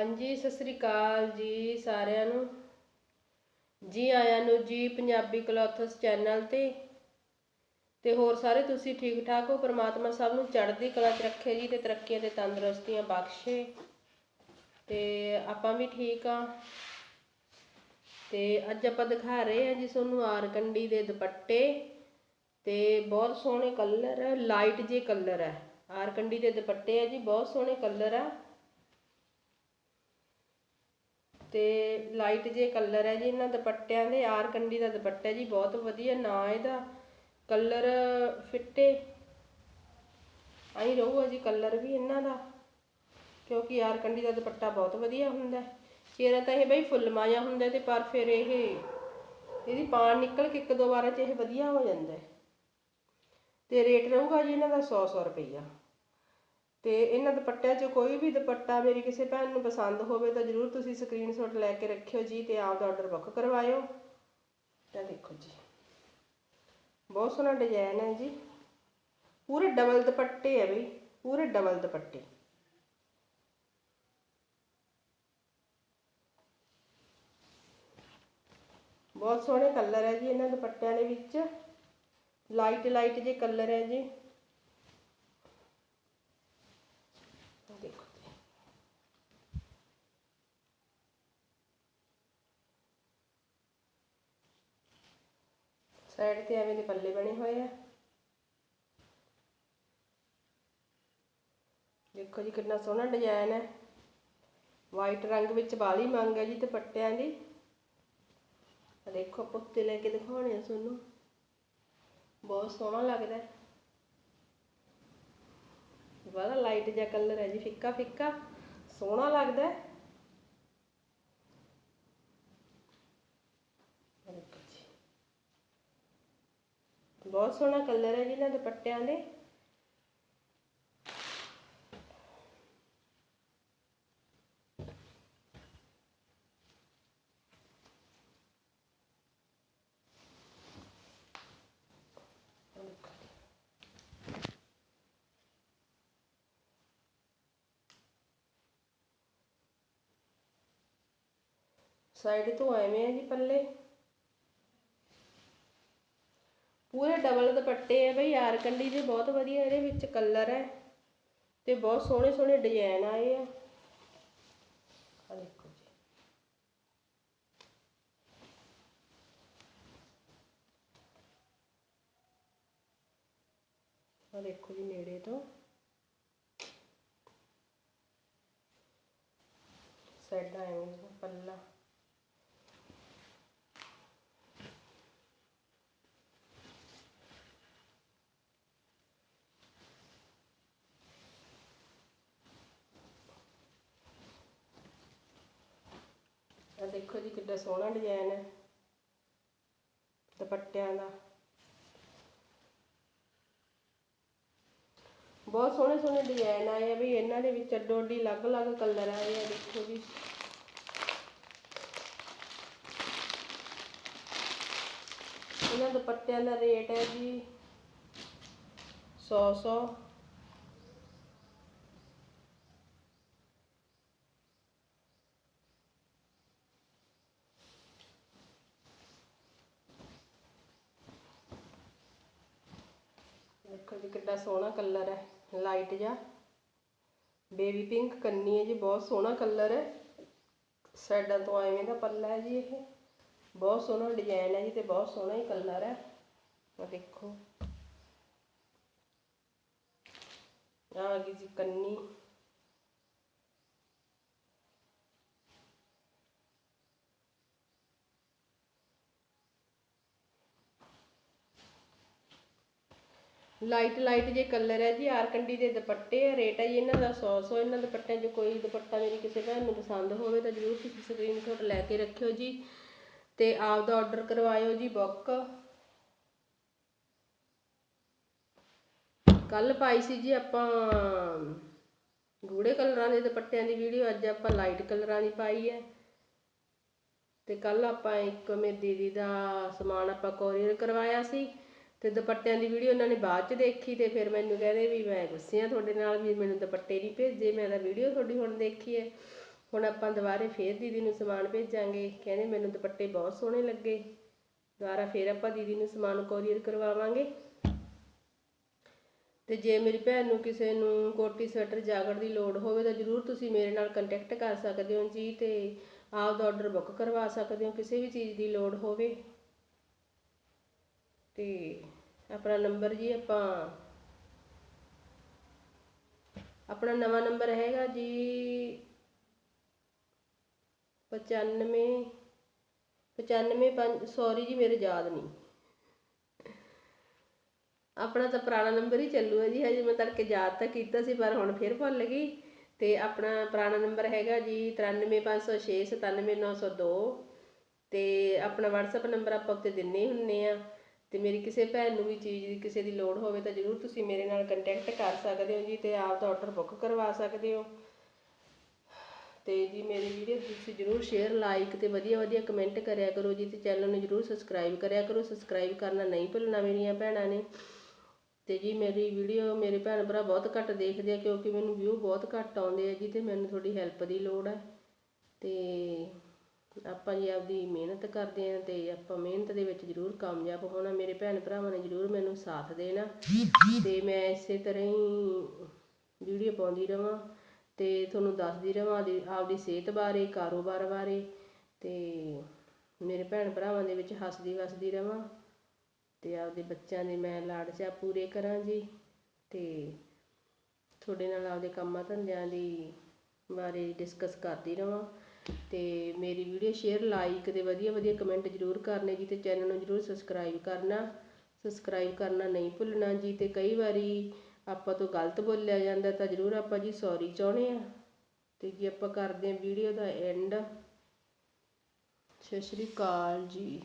ਹਾਂਜੀ, ਸਤਿ ਸ੍ਰੀ ਅਕਾਲ ਜੀ ਸਾਰਿਆਂ ਨੂੰ। ਜੀ ਆਇਆਂ ਨੂੰ ਜੀ ਪੰਜਾਬੀ ਕਲੋਥਸ ਚੈਨਲ ਤੇ। ਤੇ ਹੋਰ ਸਾਰੇ ਤੁਸੀਂ ਠੀਕ ਠਾਕ ਹੋ? ਪ੍ਰਮਾਤਮਾ ਸਭ ਨੂੰ ਚੜ੍ਹਦੀ ਕਲਾ 'ਚ ਰੱਖੇ ਜੀ ਤੇ ਤਰੱਕੀਆਂ ਤੇ ਤੰਦਰੁਸਤੀਆਂ ਬਖਸ਼ੇ। ਤੇ ਆਪਾਂ ਵੀ ਠੀਕ ਆ। ਤੇ ਅੱਜ ਆਪਾਂ ਦਿਖਾ ਰਹੇ ਹਾਂ ਜੀ ਤੁਹਾਨੂੰ ਆਰਕੰਡੀ ਦੇ ਦੁਪੱਟੇ। ਤੇ ਬਹੁਤ ਸੋਹਣੇ ਕਲਰ ਲਾਈਟ ਜੇ ਕਲਰ ਹੈ। ਆਰਕੰਡੀ ਦੇ ਦੁਪੱਟੇ ਆ ਜੀ, ਬਹੁਤ ਸੋਹਣੇ ਕਲਰ ਆ। ਤੇ ਲਾਈਟ ਜੇ ਕਲਰ ਹੈ ਜੀ, ਇਹਨਾਂ ਦੁਪੱਟਿਆਂ ਦੇ, ਆਰ ਕੰਡੀ ਦਾ ਦੁਪੱਟਾ ਜੀ, ਬਹੁਤ ਵਧੀਆ, ਨਾ ਇਹਦਾ ਕਲਰ ਫਿੱਟੇ। ਆਈ ਰਹੂਗਾ ਜੀ ਕਲਰ ਵੀ ਇਹਨਾਂ ਦਾ, ਕਿਉਂਕਿ ਆਰਕੰਡੀ ਦਾ ਦੁਪੱਟਾ ਬਹੁਤ ਵਧੀਆ ਹੁੰਦਾ ਚਿਹਰਾ ਤਾਂ ਇਹ ਬਈ ਫੁੱਲ ਮਾਇਆ ਹੁੰਦਾ ਤੇ ਪਰ ਫਿਰ ਇਹ, ਇਹਦੀ ਪਾਣ ਨਿਕਲ ਕੇ ਇੱਕ ਦੋ ਵਾਰਾਂ 'ਚ ਇਹ ਵਧੀਆ ਹੋ ਜਾਂਦਾ ਹੈ। ਤੇ ਰੇਟ ਰਹੂਗਾ ਜੀ ਇਹਨਾਂ ਦਾ 100 100 ਰੁਪਈਆ। ਤੇ ਇਹਨਾਂ ਦੁਪੱਟਿਆਂ 'ਚ ਕੋਈ ਵੀ ਦੁਪੱਟਾ ਮੇਰੀ ਕਿਸੇ ਭੈਣ ਨੂੰ ਪਸੰਦ ਹੋਵੇ ਤਾਂ ਜਰੂਰ ਤੁਸੀਂ ਸਕਰੀਨਸ਼ਾਟ ਲੈ ਕੇ ਰੱਖਿਓ ਜੀ ਤੇ ਆਪਦਾ ਆਰਡਰ ਬੁੱਕ ਕਰਵਾਇਓ। ਤਾਂ ਦੇਖੋ ਜੀ। ਬਹੁਤ ਸੋਹਣਾ ਡਿਜ਼ਾਈਨ ਹੈ ਜੀ। ਪੂਰੇ ਡਬਲ ਦੁਪੱਟੇ ਹੈ ਬਈ, ਪੂਰੇ ਡਬਲ ਦੁਪੱਟੇ। ਬਹੁਤ ਸੋਹਣੇ ਕਲਰ ਹੈ ਜੀ ਇਹਨਾਂ ਦੁਪੱਟਿਆਂ ਦੇ ਵਿੱਚ। ਲਾਈਟ ਲਾਈਟ ਜੇ ਕਲਰ ਹੈ ਜੀ ਦੇਖੋ ਜੀ ਸਾਈਡ ਤੇ ਐਵੇਂ ਦੇ ਪੱਲੇ ਬਣੇ ਹੋਏ ਆ। ਦੇਖੋ ਜੀ ਕਿੰਨਾ ਸੋਹਣਾ ਡਿਜ਼ਾਈਨ ਹੈ। ਵਾਈਟ ਰੰਗ ਵਿੱਚ ਬਾਲੀ ਮੰਗ ਹੈ ਜੀ ਦੁਪੱਟਿਆਂ ਦੀ। ਦੇਖੋ ਪੁੱਤੇ ਲੈ ਕੇ ਦਿਖਾਉਣੇ ਆ ਤੁਹਾਨੂੰ। ਬਹੁਤ ਸੋਹਣਾ ਲੱਗਦਾ ਹੈ। ਬੜਾ ਲਾਈਟ ਜਿਹਾ ਕਲਰ ਹੈ ਜੀ ਫਿੱਕਾ ਫਿੱਕਾ ਸੋਹਣਾ ਲੱਗਦਾ ਹੈ ਆਹ ਦੇਖੋ ਜੀ ਬਹੁਤ ਸੋਹਣਾ ਕਲਰ ਹੈ ਜੀ ਇਹਨਾਂ ਦੁਪੱਟਿਆਂ ਦੇ। ਸਾਈਡ ਤੋਂ ਐਵੇਂ ਹੈ ਜੀ ਪੱਲੇ। ਪੂਰੇ ਡਬਲ ਦੁਪੱਟੇ ਹੈ ਬਈ ਆਰਕੰਡੀ ਦੇ ਬਹੁਤ ਵਧੀਆ, ਇਹਦੇ ਵਿੱਚ ਕਲਰ ਹੈ ਤੇ ਬਹੁਤ ਸੋਹਣੇ ਸੋਹਣੇ ਡਿਜ਼ਾਈਨ ਆਏ ਆ। ਆ ਦੇਖੋ ਜੀ। ਆ ਦੇਖੋ ਜੀ ਨੇੜੇ ਤੋਂ। ਸਾਈਡਾਂ ਐਵੇਂ ਪੱਲਾ ਆ ਦੇਖੋ ਜੀ ਕਿੱਡਾ ਸੋਹਣਾ ਡਿਜ਼ਾਈਨ ਹੈ। ਦੁਪੱਟਿਆਂ ਦਾ। ਬਹੁਤ ਸੋਹਣੇ ਸੋਹਣੇ ਡਿਜ਼ਾਈਨ ਆਏ ਆ ਵੀ ਇਹਨਾਂ ਦੇ ਵਿੱਚ ਅੱਡੋ ਅੱਡੀ ਅਲੱਗ-ਅਲੱਗ ਕਲਰ ਆਏ ਆ, ਦੇਖੋ ਜੀ। ਇਹਨਾਂ ਦੁਪੱਟਿਆਂ ਦਾ ਰੇਟ ਹੈ ਜੀ 100 100 ਦੇਖੋ ਜੀ ਕਿੱਡਾ ਸੋਹਣਾ ਕਲਰ ਹੈ ਲਾਈਟ ਜਿਹਾ। ਬੇਬੀ ਪਿੰਕ ਕੰਨੀ ਹੈ ਜੀ, ਬਹੁਤ ਸੋਹਣਾ ਕਲਰ ਹੈ। ਸਾਈਡਾਂ ਤੋਂ ਐਵੇਂ ਦਾ ਪੱਲਾ ਹੈ ਜੀ ਇਹ। ਬਹੁਤ ਸੋਹਣਾ ਡਿਜ਼ਾਈਨ ਹੈ ਜੀ ਤੇ ਬਹੁਤ ਸੋਹਣਾ ਹੀ ਕਲਰ ਹੈ। ਆ ਦੇਖੋ। ਆ ਗਈ ਜੀ ਕੰਨੀ। ਲਾਈਟ ਲਾਈਟ ਜੇ ਕਲਰ ਹੈ ਜੀ ਆਰਕੰਡੀ ਦੇ ਦੁਪੱਟੇ ਆ, ਰੇਟ ਹੈ ਜੀ ਇਹਨਾਂ ਦਾ 100 100 ਇਹਨਾਂ ਦੁਪੱਟਿਆਂ 'ਚ, ਕੋਈ ਦੁਪੱਟਾ ਮੇਰੀ ਕਿਸੇ ਭੈਣ ਨੂੰ ਪਸੰਦ ਹੋਵੇ ਤਾਂ ਜਰੂਰ ਤੁਸੀਂ ਸਕਰੀਨਸ਼ਾਟ ਲੈ ਕੇ ਰੱਖਿਓ ਜੀ ਤੇ ਆਪ ਦਾ ਆਰਡਰ ਕਰਵਾਇਓ ਜੀ ਬੁੱਕ ਕੱਲ ਪਾਈ ਸੀ ਜੀ ਆਪਾਂ ਗੂੜੇ ਕਲਰਾਂ ਦੇ ਦੁਪੱਟਿਆਂ ਦੀ ਵੀਡੀਓ ਅੱਜ ਆਪਾਂ ਲਾਈਟ ਕਲਰਾਂ ਦੀ ਪਾਈ ਹੈ। ਤੇ ਕੱਲ ਆਪਾਂ ਇੱਕ ਮੇਰੀ ਦੀਦੀ ਦਾ ਸਮਾਨ ਆਪਾਂ ਕੋਰੀਅਰ ਕਰਵਾਇਆ ਸੀ। ਤੇ ਦੁਪੱਟਿਆਂ ਦੀ ਵੀਡੀਓ ਉਹਨਾਂ ਨੇ ਬਾਅਦ ਚ ਦੇਖੀ ਤੇ ਫਿਰ ਮੈਨੂੰ ਕਹਿੰਦੇ ਵੀ ਮੈਂ ਗੁੱਸੇ ਆ ਤੁਹਾਡੇ ਨਾਲ ਵੀ ਮੈਨੂੰ ਦੁਪੱਟੇ ਨਹੀਂ ਭੇਜੇ, ਮੈਂ ਤਾਂ ਵੀਡੀਓ ਤੁਹਾਡੀ ਹੁਣ ਦੇਖੀ ਹੈ। ਹੁਣ ਆਪਾਂ ਦੁਬਾਰੇ ਫੇਰ ਦੀਦੀ ਨੂੰ ਸਮਾਨ ਭੇਜਾਂਗੇ। ਕਹਿੰਦੇ ਮੈਨੂੰ ਦੁਪੱਟੇ ਬਹੁਤ ਸੋਹਣੇ ਲੱਗੇ। ਦੁਬਾਰਾ ਫੇਰ ਆਪਾਂ ਦੀਦੀ ਨੂੰ ਸਮਾਨ ਕੋਰੀਅਰ ਕਰਵਾਵਾਂਗੇ। ਤੇ ਜੇ ਮੇਰੀ ਭੈਣ ਨੂੰ ਕਿਸੇ ਨੂੰ ਕੋਟੀ ਸਵੈਟਰ ਜਾਗੜ ਦੀ ਲੋੜ ਹੋਵੇ ਤਾਂ ਜਰੂਰ ਤੁਸੀਂ ਮੇਰੇ ਨਾਲ ਕੰਟੈਕਟ ਕਰ ਸਕਦੇ ਹੋ ਜੀ ਤੇ ਆਪਦਾ ਆਰਡਰ ਬੁੱਕ ਕਰਵਾ ਸਕਦੇ ਹੋ, ਕਿਸੇ ਵੀ ਚੀਜ਼ ਦੀ ਲੋੜ ਹੋਵੇ। ਤੇ ਆਪਣਾ ਨੰਬਰ ਜੀ ਆਪਾਂ, ਆਪਣਾ ਨਵਾਂ ਨੰਬਰ ਹੈਗਾ ਜੀ 95 95 ਪੰਜ ਸੌਰੀ ਜੀ ਮੇਰੇ ਯਾਦ ਨਹੀਂ। ਆਪਣਾ ਤਾਂ ਪੁਰਾਣਾ ਨੰਬਰ ਹੀ ਚੱਲੂ ਜੀ, ਹਜੇ ਮੈਂ ਤੜਕੇ ਯਾਦ ਤਾਂ ਕੀਤਾ ਸੀ, ਪਰ ਹੁਣ ਫਿਰ ਭੁੱਲ ਗਈ। ਤੇ ਆਪਣਾ ਪੁਰਾਣਾ ਨੰਬਰ ਹੈਗਾ ਜੀ 9350697902 ਤੇ ਆਪਣਾ WhatsApp ਨੰਬਰ ਆਪਾਂ ਉੱਤੇ ਦਿੰਨੇ ਹੀ ਹੁੰਨੇ ਆ। ਤੇ ਮੇਰੀ ਕਿਸੇ ਭੈਣ ਨੂੰ ਵੀ ਚੀਜ਼ ਦੀ ਕਿਸੇ ਦੀ ਲੋੜ ਹੋਵੇ ਤਾਂ ਜਰੂਰ ਤੁਸੀਂ ਮੇਰੇ ਨਾਲ ਕੰਟੈਕਟ ਕਰ ਸਕਦੇ ਹੋ ਜੀ ਤੇ ਆਪ ਦਾ ਆਰਡਰ ਬੁੱਕ ਕਰਵਾ ਸਕਦੇ ਹੋ। ਤੇ ਜੀ ਮੇਰੀ ਵੀਡੀਓ ਤੁਸੀਂ ਜਰੂਰ ਸ਼ੇਅਰ ਲਾਈਕ ਤੇ ਵਧੀਆ ਵਧੀਆ ਕਮੈਂਟ ਕਰਿਆ ਕਰੋ ਜੀ ਤੇ ਚੈਨਲ ਨੂੰ ਜਰੂਰ ਸਬਸਕ੍ਰਾਈਬ ਕਰਿਆ ਕਰੋ। ਸਬਸਕ੍ਰਾਈਬ ਕਰਨਾ ਨਹੀਂ ਭੁੱਲਣਾ ਮੇਰੀਆਂ ਭੈਣਾਂ ਨੇ। ਤੇ ਜੀ ਮੇਰੀ ਵੀਡੀਓ ਮੇਰੇ ਭੈਣ ਭਰਾ ਬਹੁਤ ਘੱਟ ਦੇਖਦੇ ਆ ਕਿਉਂਕਿ ਮੈਨੂੰ ਵਿਊ ਬਹੁਤ ਘੱਟ ਆਉਂਦੇ ਆ ਜੀ ਤੇ ਮੈਨੂੰ ਥੋੜੀ ਹੈਲਪ ਦੀ ਲੋੜ ਹੈ ਤੇ ਆਪਾਂ ਜੀ ਆਪਦੀ ਮਿਹਨਤ ਕਰਦੇ ਆ ਤੇ ਆਪਾਂ ਮਿਹਨਤ ਦੇ ਵਿੱਚ ਜ਼ਰੂਰ ਕਾਮਯਾਬ ਹੋਣਾ, ਮੇਰੇ ਭੈਣ ਭਰਾਵਾਂ ਨੇ ਜ਼ਰੂਰ ਮੈਨੂੰ ਸਾਥ ਦੇਣਾ ਤੇ ਮੈਂ ਇਸੇ ਤਰ੍ਹਾਂ ਹੀ ਵੀਡੀਓ ਪਾਉਂਦੀ ਰਵਾਂ ਤੇ ਤੁਹਾਨੂੰ ਦੱਸਦੀ ਰਵਾਂ ਆਪਦੀ ਸਿਹਤ ਬਾਰੇ, ਕਾਰੋਬਾਰ ਬਾਰੇ ਤੇ ਮੇਰੇ ਭੈਣ ਭਰਾਵਾਂ ਦੇ ਵਿੱਚ ਹੱਸਦੀ ਵਸਦੀ ਰਵਾਂ ਤੇ ਆਪਦੇ ਬੱਚਿਆਂ ਦੇ ਮੈਂ ਲਾਡ ਚਾਅ ਪੂਰੇ ਕਰਾਂ ਜੀ ਤੇ ਤੁਹਾਡੇ ਨਾਲ ਆਪਦੇ ਕੰਮਾਂ ਧੰਦਿਆਂ ਦੀ ਬਾਰੇ ਡਿਸਕਸ ਕਰਦੀ ਰਵਾਂ। ਤੇ ਮੇਰੀ ਵੀਡੀਓ ਸ਼ੇਅਰ ਲਾਈਕ ਤੇ ਵਧੀਆ ਵਧੀਆ ਕਮੈਂਟ ਜ਼ਰੂਰ ਕਰਨੇ ਜੀ ਤੇ ਚੈਨਲ ਨੂੰ ਜ਼ਰੂਰ ਸਬਸਕ੍ਰਾਈਬ ਕਰਨਾ। ਸਬਸਕ੍ਰਾਈਬ ਕਰਨਾ ਨਹੀਂ ਭੁੱਲਣਾ ਜੀ ਤੇ ਕਈ ਵਾਰੀ ਆਪਾਂ ਤੋਂ ਗਲਤ ਬੋਲਿਆ ਜਾਂਦਾ ਤਾਂ ਜ਼ਰੂਰ ਆਪਾਂ ਜੀ ਸੌਰੀ ਚਾਹੁੰਦੇ ਆ ਤੇ ਜੀ ਆਪਾਂ ਕਰਦੇ ਹਾਂ ਵੀਡੀਓ ਦਾ ਐਂਡ ਸਤਿ ਸ਼੍ਰੀ ਅਕਾਲ ਜੀ।